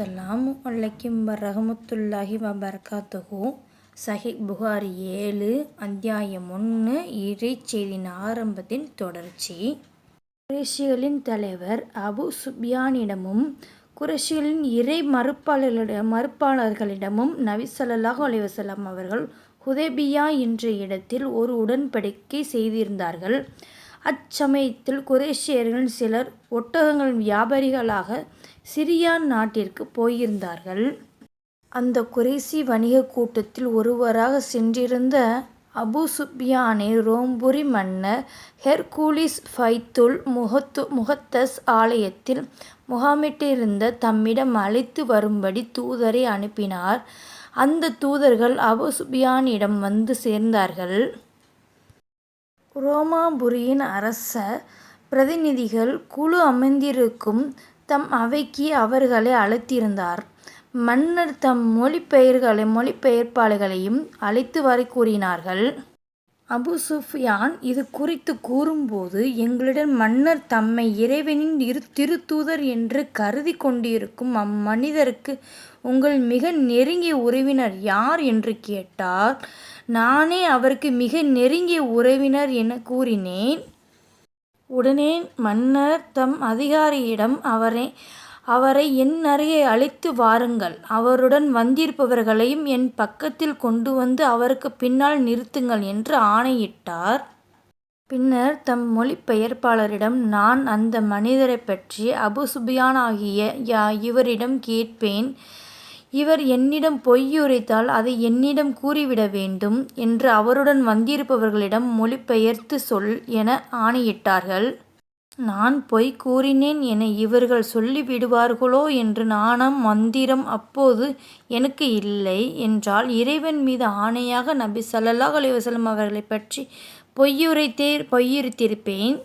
அஸ்ஸலாமு அலைக்கும் வரஹமத்துல்லாஹி வபரகாத்துஹு. சஹி புகாரி ஏழு அத்தியாயம் ஒன்று இறைச்செய்தியின் ஆரம்பத்தின் தொடர்ச்சி. குறைஷிகளின் தலைவர் அபு சுப்யானிடமும் குறைஷிகளின் இறை மறுப்பாளர்களிட மறுப்பாளர்களிடமும் நபி ஸல்லல்லாஹு அலைஹி அவர்கள் ஹுதேபியா என்ற இடத்தில் ஒரு உடன்படிக்கை செய்திருந்தார்கள். அச்சமயத்தில் குரேஷியர்கள் சிலர் ஒட்டகங்கள் வியாபாரிகளாக சிரியான் நாட்டிற்கு போயிருந்தார்கள். அந்த குறைசி வணிகக் கூட்டத்தில் ஒருவராக சென்றிருந்த அபு சுப்யானை ரோம்புரி மன்னர் ஹெர்குலிஸ் ஃபைத்துல் முகத்து முகத்தஸ் ஆலயத்தில் முகாமிட்டிருந்த தம்மிடம் அழைத்து வரும்படி தூதரை அனுப்பினார். அந்த தூதர்கள் அபு சுபியானிடம் வந்து சேர்ந்தார்கள். ரோமாபுரியின் அரச பிரதிநிதிகள் குழு அமர்ந்திருக்கும் தம் அவைக்கு அவர்களை அழைத்திருந்தார். மன்னர் தம் மொழிபெயர்களை மொழிபெயர்ப்பாளர்களையும் அழைத்து வர கூறினார்கள். அபு சுஃப்யான் இது குறித்து கூறும்போது எங்களிடம் மன்னர் தம்மை இறைவனின் இரு திருத்தூதர் என்று கருதி கொண்டிருக்கும் அம்மனிதருக்கு உங்கள் மிக நெருங்கிய உறவினர் யார்? என்று கேட்டார். நானே அவருக்கு மிக நெருங்கிய உறவினர் என கூறினேன். உடனே மன்னர் தம் அதிகாரியிடம் அவரை அவரை என் அறையை அழைத்து வாருங்கள். அவருடன் வந்திருப்பவர்களையும் என் பக்கத்தில் கொண்டு வந்து அவருக்கு பின்னால் நிறுத்துங்கள் என்று ஆணையிட்டார். பின்னர் தம் மொழிபெயர்ப்பாளரிடம் நான் அந்த மனிதரை பற்றி அபுசுபியானாகிய யா இவரிடம் கேட்பேன். இவர் என்னிடம் பொய்யுரைத்தால் அதை என்னிடம் கூறிவிட வேண்டும் என்று அவருடன் வந்திருப்பவர்களிடம் மொழிபெயர்த்து சொல் என ஆணையிட்டார்கள். நான் பொய் கூறினேன் என இவர்கள் சொல்லிவிடுவார்களோ என்று நாணம் மந்திரம் அப்போது எனக்கு இல்லை என்றால் இறைவன் மீது ஆணையாக நபி ஸல்லல்லாஹு அலைஹி வஸல்லம் அவர்களை பற்றி பொய்யுரைத்தே பொய்யுரைத்திருப்பேன்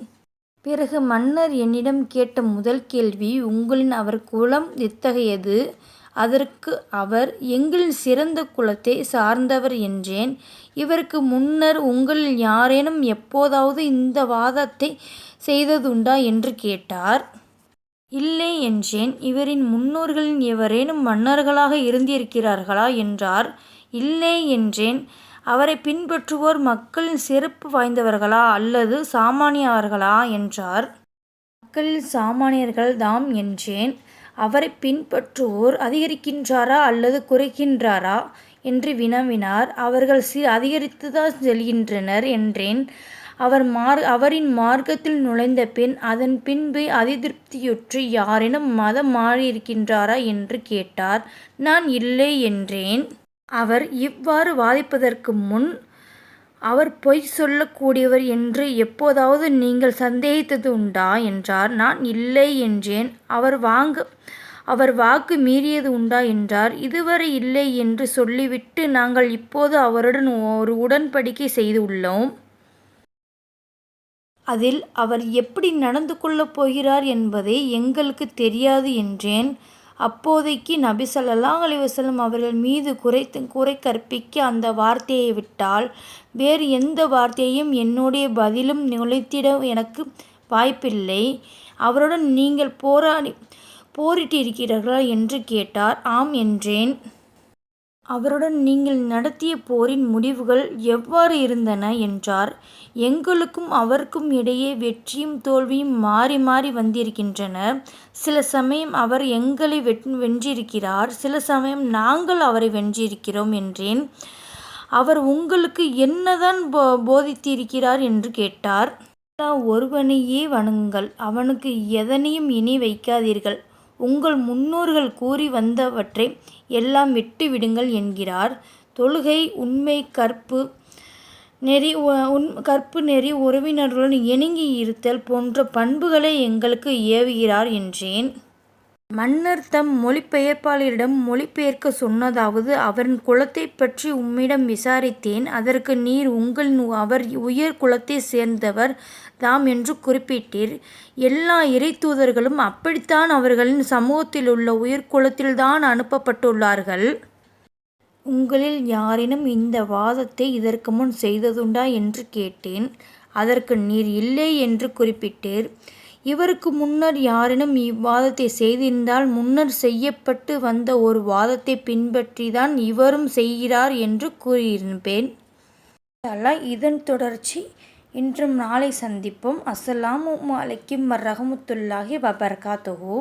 பிறகு மன்னர் என்னிடம் கேட்ட முதல் கேள்வி உங்களின் அவர் குலம் எத்தகையது? அதற்கு அவர் எங்களின் சிறந்த குலத்தை சார்ந்தவர் என்றேன். இவருக்கு முன்னர் உங்களில் யாரேனும் எப்போதாவது இந்த வாதத்தை செய்ததுண்டா? என்று கேட்டார். இல்லை என்றேன். இவரின் முன்னோர்களின் எவரேனும் மன்னர்களாக இருந்திருக்கிறார்களா? என்றார். இல்லை என்றேன். அவரை பின்பற்றுவோர் மக்களின் சிறப்பு வாய்ந்தவர்களா அல்லது சாமானியவர்களா என்றார். மக்களில் சாமானியர்கள் தாம் என்றேன். அவரை பின்பற்றுவோர் அதிகரிக்கின்றாரா அல்லது குறைக்கின்றாரா என்று வினவினார். அவர்கள் சி அதிகரித்துதான் செல்கின்றனர் என்றேன். அவர் மார் அவரின் மார்க்கத்தில் நுழைந்த பின் அதன் பின்பு அதிருப்தியுற்று யாரேனும் மதம் மாறியிருக்கின்றாரா என்று கேட்டார். நான் இல்லை என்றேன். அவர் இவ்வாறு வாதிப்பதற்கு முன் அவர் பொய் சொல்லக்கூடியவர் என்று எப்போதாவது நீங்கள் சந்தேகித்தது உண்டா? என்றார். நான் இல்லை என்றேன். அவர் வாங்க அவர் வாக்கு மீறியது உண்டா? என்றார். இதுவரை இல்லை என்று சொல்லிவிட்டு நாங்கள் இப்போது அவருடன் ஒரு உடன்படிக்கை செய்துள்ளோம் அதில் அவர் எப்படி நடந்து கொள்ளப் போகிறார் என்பதை எங்களுக்கு தெரியாது என்றேன். அப்போதைக்கு நபி ஸல்லல்லாஹு அலிவசலம் அவர்கள் மீது குறைத்து குறை கற்பிக்க அந்த வார்த்தையை விட்டால் வேறு எந்த வார்த்தையையும் என்னுடைய பதிலும் நுழைத்திட எனக்கு வாய்ப்பில்லை. அவருடன் நீங்கள் போராடி போரிட்டிருக்கிறீர்களா என்று கேட்டார். ஆம் என்றேன். அவருடன் நீங்கள் நடத்திய போரின் முடிவுகள் எவ்வாறு இருந்தன என்றார். எங்களுக்கும் அவருக்கும் இடையே வெற்றியும் தோல்வியும் மாறி மாறி வந்திருக்கின்றன. சில சமயம் அவர் எங்களை வென்றிருக்கிறார். சில சமயம் நாங்கள் அவரை வென்றிருக்கிறோம் என்றேன். அவர் உங்களுக்கு என்னதான் போ போதித்திருக்கிறார் என்று கேட்டார். ஒருவனையே வணங்குங்கள். அவனுக்கு எதனையும் இனி வைக்காதீர்கள். உங்கள் முன்னோர்கள் கூறி வந்தவற்றை எல்லாம் விட்டு விடுங்கள் என்கிறார். தொழுகை உண்மை கற்பு நெறி உன் கற்பு நெறி உறவினர்களுடன் இணங்கி இருத்தல் போன்ற பண்புகளை எங்களுக்கு ஏவுகிறார் என்றேன். மன்னர் தம் மொழிபெயர்ப்பாளரிடம் மொழிபெயர்க்க சொன்னதாவது அவரின் குலத்தை பற்றி உம்மிடம் விசாரித்தேன். அதற்கு நீர் உங்கள் அவர் உயர் குலத்தை சேர்ந்தவர் தாம் என்று குறிப்பிட்டீர். எல்லா இறை தூதர்களும் அப்படித்தான் அவர்களின் சமூகத்தில் உள்ள குலத்தில்தான் அனுப்பப்பட்டுள்ளார்கள். உங்களில் யாரேனும் இந்த வாதத்தை இதற்கு முன் செய்ததுண்டா என்று கேட்டேன். அதற்கு நீர் இல்லை என்று குறிப்பிட்டீர். இவருக்கு முன்னர் யாரேனும் இவ்வாதத்தை செய்திருந்தால் முன்னர் செய்யப்பட்டு வந்த ஒரு வாதத்தை பின்பற்றிதான் இவரும் செய்கிறார் என்று கூறியிருப்பேன். இதன் தொடர்ச்சி இன்றும் நாளை சந்திப்போம். அஸ்ஸலாமு அலைக்கும் வரஹ்மத்துல்லாஹி வபரகாத்துஹு.